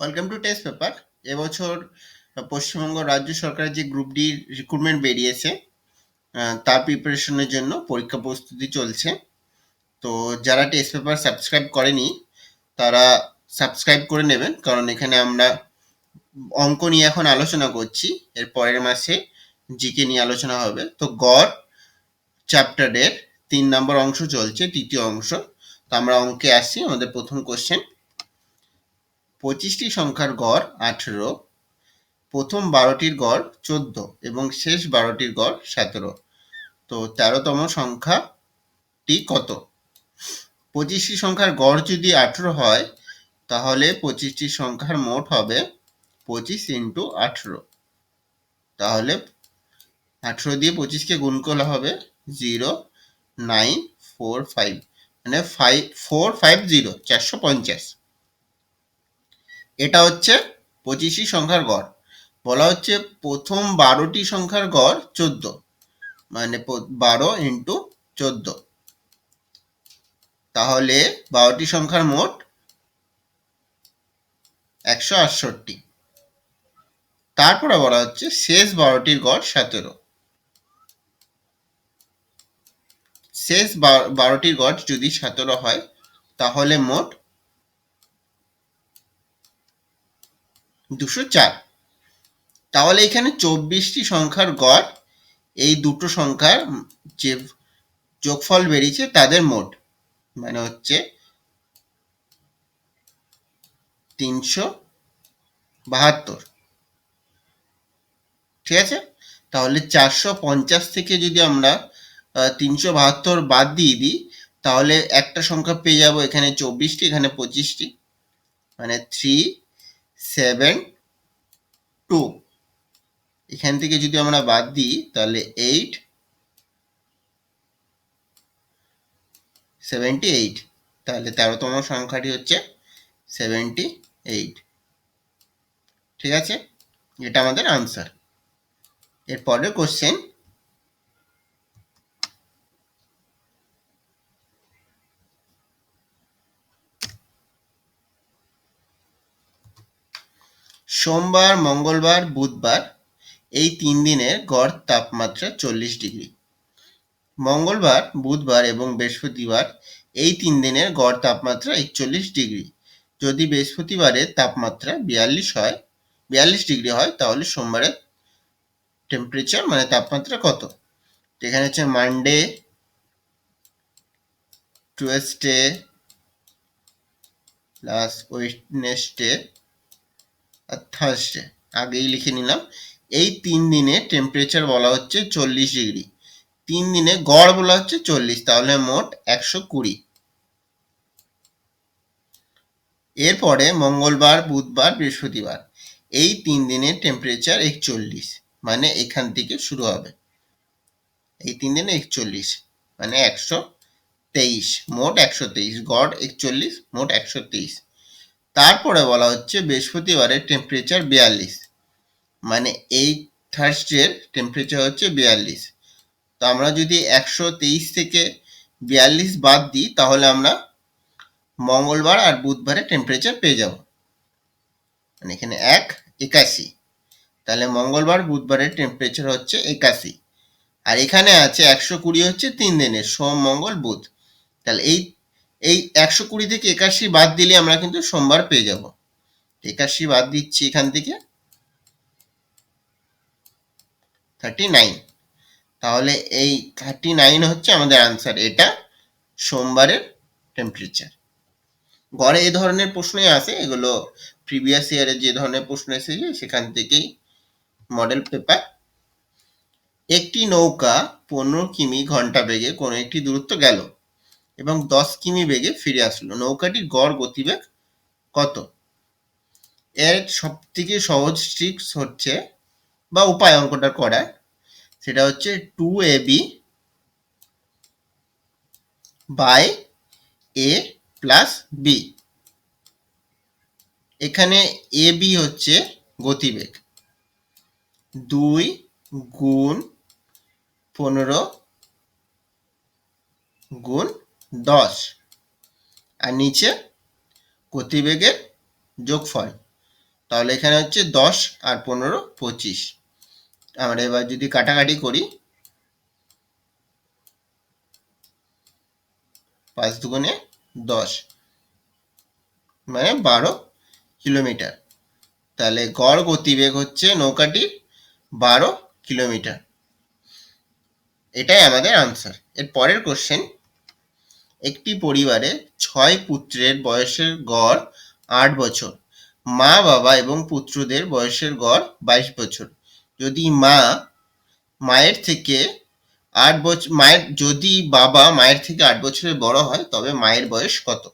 Welcome to test paper এবছর পশ্চিমবঙ্গ রাজ্য সরকারের যে গ্রুপ ডি রিক্রুটমেন্ট বেরিয়েছে তার প্রিপারেশনের জন্য পরীক্ষা প্রস্তুতি চলছে। তো যারা টেস্ট পেপার সাবস্ক্রাইব করেনি, তারা সাবস্ক্রাইব করে নেবেন। কারণ এখানে আমরা অঙ্ক নিয়ে এখন আলোচনা করছি। এর পরের মাসে জিকে নিয়ে আলোচনা হবে। তো গড় চ্যাপ্টারের তিন নম্বর অংশ চলছে, তৃতীয় অংশ। তো আমরা অঙ্কে আসছি, আমাদের প্রথম কোশ্চেন পঁচিশটি সংখ্যার গড় আঠেরো, প্রথম বারোটির গড় চোদ্দ এবং শেষ বারোটির গড় সতেরো। তো তেরোতম সংখ্যাটি কত? পঁচিশটি সংখ্যার গড় যদি আঠেরো হয়, তাহলে পঁচিশটি সংখ্যার মোট হবে পঁচিশ ইন্টু আঠেরো। তাহলে আঠেরো দিয়ে পঁচিশকে গুণ করলে হবে জিরো, নাইন, ফোর, ফাইভ। মানে ফাইভ ফোর, ফাইভ, জিরো, চারশো পঞ্চাশ। এটা হচ্ছে পঁচিশটি সংখ্যার গড়। বলা হচ্ছে প্রথম বারোটি সংখ্যার গড় চোদ্দ। মানে বারো ইন্টু চোদ্দ। তাহলে বারোটি সংখ্যার মোট একশো আটষট্টি। তারপরে বলা হচ্ছে শেষ বারোটির গড় সতেরো। শেষ বারোটির গড় যদি সতেরো হয়, তাহলে মোট দুশো চার। তাহলে এখানে চব্বিশটি সংখ্যার গড়, এই দুটো সংখ্যার যে যোগফল বেরিয়েছে তাদের মোট মানে হচ্ছে তিনশো বাহাত্তর। ঠিক আছে? তাহলে চারশো পঞ্চাশ থেকে যদি আমরা তিনশো বাহাত্তর বাদ দিয়ে দিই, তাহলে একটা সংখ্যা পেয়ে যাব এখানে চব্বিশটি, এখানে পঁচিশটি মানে থ্রি সেভেন টু। এখান থেকে যদি আমরা বাদ দিই, তাহলে এইট সেভেন্টি এইট। তাহলে তেরোতম সংখ্যাটি হচ্ছে সেভেন্টি এইট। ঠিক আছে? এটা আমাদের আনসার এর পরের কোশ্চেন সোমবার, মঙ্গলবার, বুধবার এই তিন দিনের গড় তাপমাত্রা চল্লিশ ডিগ্রি। মঙ্গলবার, বুধবার এবং বৃহস্পতিবার এই তিন দিনের গড় তাপমাত্রা একচল্লিশ ডিগ্রি। যদি বৃহস্পতিবারের তাপমাত্রা বিয়াল্লিশ হয়, বিয়াল্লিশ ডিগ্রি হয়, তাহলে সোমবারের টেম্পারেচার মানে তাপমাত্রা কত? এখানে হচ্ছে Monday Tuesday plus Wednesday Thursday আগেই লিখে নিলাম। এই তিন দিনে টেম্পারেচার বলা হচ্ছে চল্লিশ ডিগ্রি। তিন দিনে গড় বলা হচ্ছে চল্লিশ, তাহলে মোট একশো কুড়ি। এরপরে মঙ্গলবার, বুধবার, বৃহস্পতিবার, এই তিন দিনে টেম্পারেচার একচল্লিশ মানে এখান থেকে শুরু হবে। এই তিন দিনে একচল্লিশ মানে একশো তেইশ, মোট একশো তেইশ, গড় একচল্লিশ, মোট একশো তেইশ। তারপরে বলা হচ্ছে বৃহস্পতিবারের টেম্পারেচার বিয়াল্লিশ। মানে এই থার্সডের টেম্পারেচার হচ্ছে বিয়াল্লিশ। তো আমরা যদি একশো তেইশ থেকে বিয়াল্লিশ বাদ দিই, তাহলে আমরা মঙ্গলবার আর বুধবারে টেম্পারেচার পেয়ে যাব। মানে এখানে এক, একাশি। তাহলে মঙ্গলবার, বুধবারের টেম্পারেচার হচ্ছে একাশি। আর এখানে আছে একশো কুড়ি হচ্ছে তিন দিনের, সোম, মঙ্গল, বুধ। তাহলে এই এই একশো কুড়ি থেকে একাশি বাদ দিলে আমরা কিন্তু সোমবার পেয়ে যাব। একাশি বাদ দিচ্ছি এখান থেকে। থার্টি নাইন তাহলে এই থার্টি নাইন হচ্ছে আমাদের আনসার এটা সোমবারের টেম্পারেচার গড়ে এ ধরনের প্রশ্নই আসে এগুলো প্রিভিয়াস ইয়ারে যে ধরনের প্রশ্ন এসেছে, সেখান থেকেই মডেল পেপার একটি নৌকা পনেরো কিমি ঘণ্টা বেগে কোনো একটি দূরত্ব গেল। এবং দশ কিমি বেগে ফিরে আসলো। নৌকাটির গড় গতিবেগ কত? এর সব থেকে সহজ ট্রিক্স হচ্ছে বা উপায় অঙ্কটা করার। সেটা হচ্ছে two A B by A plus B এখানে এ বি হচ্ছে গতিবেগ। দুই গুণ পনেরো গুণ দশ। আর নিচে গতিবেগের যোগফল। তাহলে এখানে হচ্ছে দশ আর পনেরো পঁচিশ। আমরা এবার যদি কাটাকাটি করি, পাঁচ দুগুণে দশ মানে বারো কিলোমিটার। তাহলে গড় গতিবেগ হচ্ছে নৌকাটির বারো কিলোমিটার। এটাই আমাদের আনসার এর পরের কোশ্চেন একটি পরিবারে ছয় পুত্রের বয়সের গড় আট বছর। মা, বাবা এবং পুত্রদের বয়সের গড় বাইশ বছর। যদি মা মায়ের থেকে আট বছর মায়ের, যদি বাবা মায়ের থেকে আট বছরের বড় হয়, তবে মায়ের বয়স কত?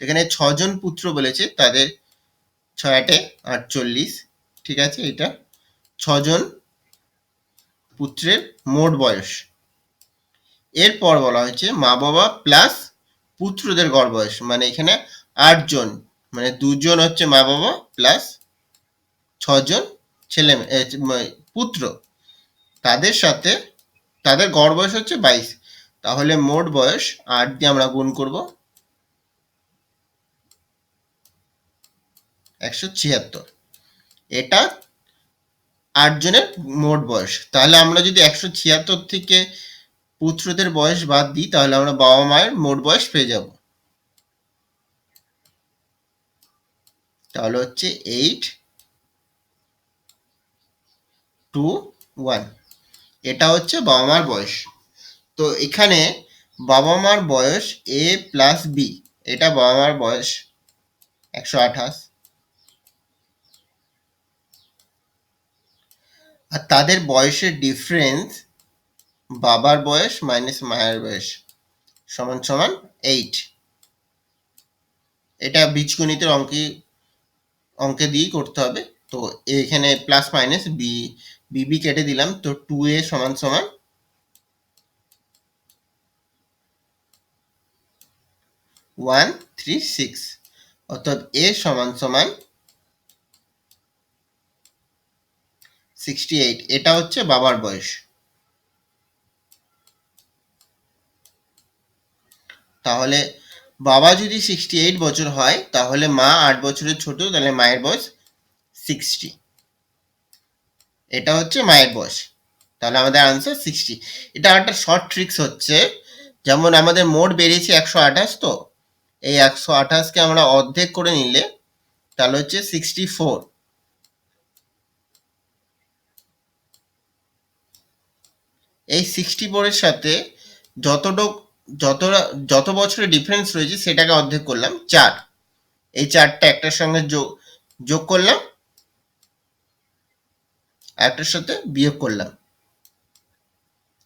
এখানে ছজন পুত্র বলেছে, তাদের ছয়াটে আটচল্লিশ, ঠিক আছে? এটা ছজন পুত্রের মোট বয়স। এরপর বলা হয়েছে মা বাবা প্লাস পুত্রদের গড় বয়স মানে এখানে আটজন মানে দুজন হচ্ছে মা বাবা প্লাস ছজন ছেলে পুত্র। তাদের সাথে, তাদের গড় বয়স হচ্ছে বাইশ। তাহলে মোট বয়স আট দিয়ে আমরা গুণ করব একশো ছিয়াত্তর। এটা আটজনের মোট বয়স। তাহলে আমরা যদি একশো ছিয়াত্তর থেকে পুত্রদের বয়স বাদ দিই, তাহলে আমরা বাবা মায়ের মোট বয়স পেয়ে যাব। তাহলে হচ্ছে এইট টু ওয়ান এটা হচ্ছে বাবা মার বয়স। তো এখানে বাবা মার বয়স এ প্লাস বি এটা বাবা মার বয়স একশো আঠাশ। আর তাদের বয়সের ডিফারেন্স বাবার বয়স মাইনাস মায়ের বয়স। সমান সমান এইট এটা বীজগণিতের অঙ্কে অঙ্কে দিয়েই করতে হবে। তো এখানে প্লাস মাইনাস বি বিবি কেটে দিলাম। তো টু এ সমান সমান ওয়ান থ্রি সিক্স অর্থাৎ এ সমান সমান সিক্সটি এইট এটা হচ্ছে বাবার বয়স। তাহলে বাবা যদি সিক্সটি এইট বছর হয়, তাহলে মা আট বছরের ছোট, তাহলে মায়ের বয়স সিক্সটি এটা হচ্ছে মায়ের বয়স। তাহলে আমাদের আনসার সিক্সটি এটা একটা শর্ট ট্রিক্স হচ্ছে। যেমন আমাদের মোট বেরিয়েছে একশো আঠাশ, তো এই একশো আঠাশকে আমরা অর্ধেক করে নিলে তাহলে হচ্ছে সিক্সটি ফোর এই সিক্সটি ফোরের সাথে যতটুক যতটা যত বছরের ডিফারেন্স রয়েছে, সেটাকে অর্ধেক করলাম, চার। এই চারটা একটার সঙ্গে যোগ যোগ করলাম, একটার সাথে বিয়োগ করলাম।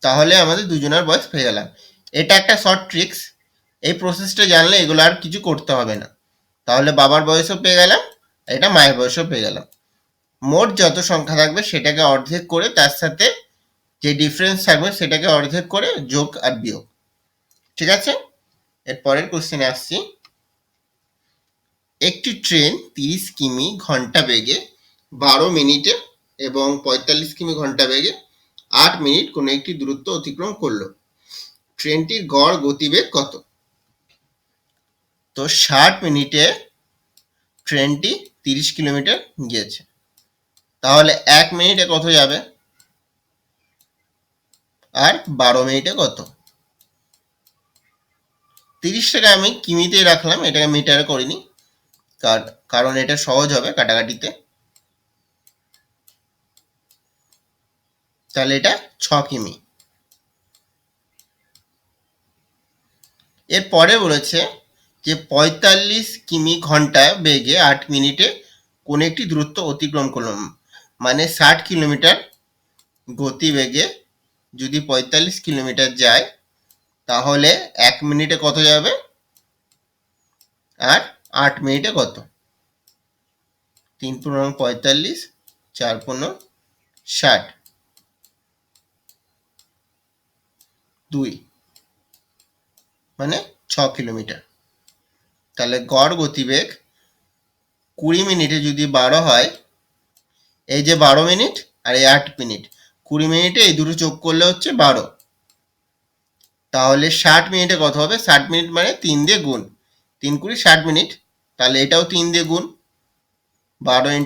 তাহলে আমাদের দুজনের বয়স পেয়ে গেলাম এটা একটা শর্ট ট্রিক্স এই প্রসেসটা জানলে এগুলো আর কিছু করতে হবে না। তাহলে বাবার বয়সও পেয়ে গেলাম এটা মায়ের বয়সও পেয়ে গেলাম। মোট যত সংখ্যা থাকবে, সেটাকে অর্ধেক করে তার সাথে যে ডিফারেন্স থাকবে, সেটাকে অর্ধেক করে যোগ আর বিয়োগ। ঠিক আছে? এর পরের কোশ্চেনে আসছি। একটি ট্রেন তিরিশ কিমি ঘণ্টা বেগে, বারো মিনিটে এবং পঁয়তাল্লিশ কিমি ঘণ্টা বেগে আট মিনিট কোনো একটি দূরত্ব অতিক্রম করল। ট্রেনটির গড় গতিবেগ কত? তো ষাট মিনিটে ট্রেনটি তিরিশ কিলোমিটার গিয়েছে। তাহলে এক মিনিটে কত যাবে? আর বারো মিনিটে কত? তিরিশ টাকা আমি কিমিতেই রাখলাম, এটাকে মিটারে করিনি। কারণ এটা সহজ হবে কাটাকাটিতে। তাহলে এটা ছ কিমি। এর পরে বলেছে যে পঁয়তাল্লিশ কিমি ঘন্টায় বেগে আট মিনিটে কোন একটি দূরত্ব অতিক্রম করলাম। মানে ষাট কিলোমিটার গতিবেগে যদি পঁয়তাল্লিশ কিলোমিটার যায় তাহলে এক মিনিটে কত যাবে? আর আট মিনিটে কত? তিন পনেরো পঁয়তাল্লিশ, চার পনেরো ষাট। দুই মানে ছ কিলোমিটার। তাহলে গড় গতিবেগ কুড়ি মিনিটে যদি বারো হয়, এই যে বারো মিনিট আর এই আট মিনিট, কুড়ি মিনিটে এই দুটো যোগ করলে হচ্ছে বারো। তাহলে ষাট মিনিটে কত হবে? ষাট মিনিট মানে তিন দিয়ে গুণ। তিন কুড়ি, ষাট মিনিট। তাহলে এটাও তিন দিয়ে গুণ। বারো